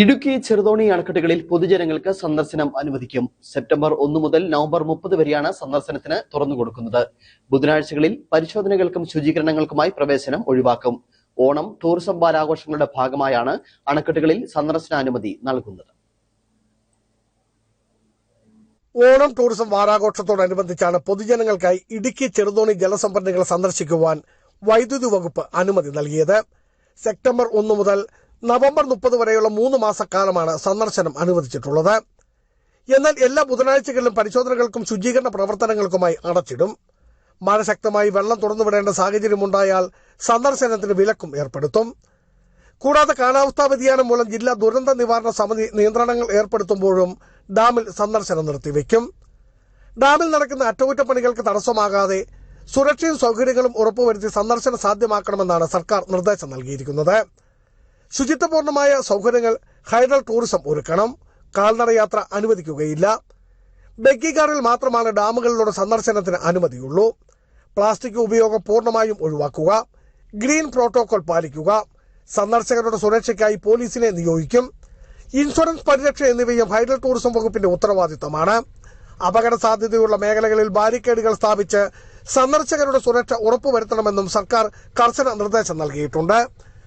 ഇടുക്കി ചെറുതോണി അണക്കെട്ടുകളിൽ പൊതുജനങ്ങൾക്ക് സന്ദർശനം അനുവദിക്കും. സെപ്റ്റംബർ ഒന്ന് മുതൽ നവംബർ മുപ്പത് വരെയാണ് സന്ദർശനത്തിന് തുറന്നു കൊടുക്കുന്നത്. ബുധനാഴ്ചകളിൽ പരിശോധനകൾക്കും ശുചീകരണങ്ങൾക്കുമായി പ്രവേശനം ഒഴിവാക്കും. ഓണം ടൂറിസം വാരാഘോഷങ്ങളുടെ ഭാഗമായാണ് അണക്കെട്ടുകളിൽ സന്ദർശനാനുമതി നൽകുന്നത്. ഓണം ടൂറിസം വാരാഘോഷത്തോടനുബന്ധിച്ചാണ് പൊതുജനങ്ങൾക്കായി ഇടുക്കി ചെറുതോണി ജലസംഭരണികൾ സന്ദർശിക്കുവാൻ വൈദ്യുതി വകുപ്പ് അനുമതി നൽകിയത്. സെപ്റ്റംബർ ഒന്ന് മുതൽ നവംബർ മുപ്പത് വരെയുള്ള മൂന്ന് മാസക്കാലമാണ് സന്ദർശനം അനുവദിച്ചിട്ടുള്ളത്. എന്നാൽ എല്ലാ ബുധനാഴ്ചകളിലും പരിശോധനകൾക്കും ശുചീകരണ പ്രവർത്തനങ്ങൾക്കുമായി അടച്ചിടും. മഴ ശക്തമായി വെള്ളം തുറന്നുവിടേണ്ട സാഹചര്യമുണ്ടായാൽ സന്ദർശനത്തിന് വിലക്കും ഏർപ്പെടുത്തും. കൂടാതെ കാലാവസ്ഥാ വ്യതിയാനം മൂലം ജില്ലാ ദുരന്ത നിവാരണ സമിതി നിയന്ത്രണങ്ങൾ ഏർപ്പെടുത്തുമ്പോഴും ഡാമിൽ സന്ദർശനം നിർത്തിവെക്കും. ഡാമിൽ നടക്കുന്ന അറ്റകുറ്റപ്പണികൾക്ക് തടസ്സമാകാതെ സുരക്ഷയും സൗകര്യങ്ങളും ഉറപ്പുവരുത്തി സന്ദർശനം സാധ്യമാക്കണമെന്നാണ് സർക്കാർ നിർദ്ദേശം നൽകിയിരിക്കുന്നത്. ശുചിത്വപൂർണമായ സൗകര്യങ്ങൾ ഹൈഡൽ ടൂറിസം ഒരുക്കണം. കാൽനട യാത്ര അനുവദിക്കുകയില്ല. ബെഗ്ഗി കാറിൽ മാത്രമാണ് ഡാമുകളിലൂടെ സന്ദർശനത്തിന് അനുമതിയുള്ളൂ. പ്ലാസ്റ്റിക് ഉപയോഗം പൂർണമായും ഒഴിവാക്കുക. ഗ്രീൻ പ്രോട്ടോകോൾ പാലിക്കുക. സന്ദർശകരുടെ സുരക്ഷയ്ക്കായി പോലീസിനെ നിയോഗിക്കും. ഇൻഷുറൻസ് പരിരക്ഷ എന്നിവയും ഹൈഡൽ ടൂറിസം വകുപ്പിന്റെ ഉത്തരവാദിത്തമാണ്. അപകട സാധ്യതയുള്ള മേഖലകളിൽ ബാരിക്കേഡുകൾ സ്ഥാപിച്ച് സന്ദർശകരുടെ സുരക്ഷ ഉറപ്പുവരുത്തണമെന്നും സർക്കാർ കർശന നിർദ്ദേശം നൽകിയിട്ടുണ്ട്.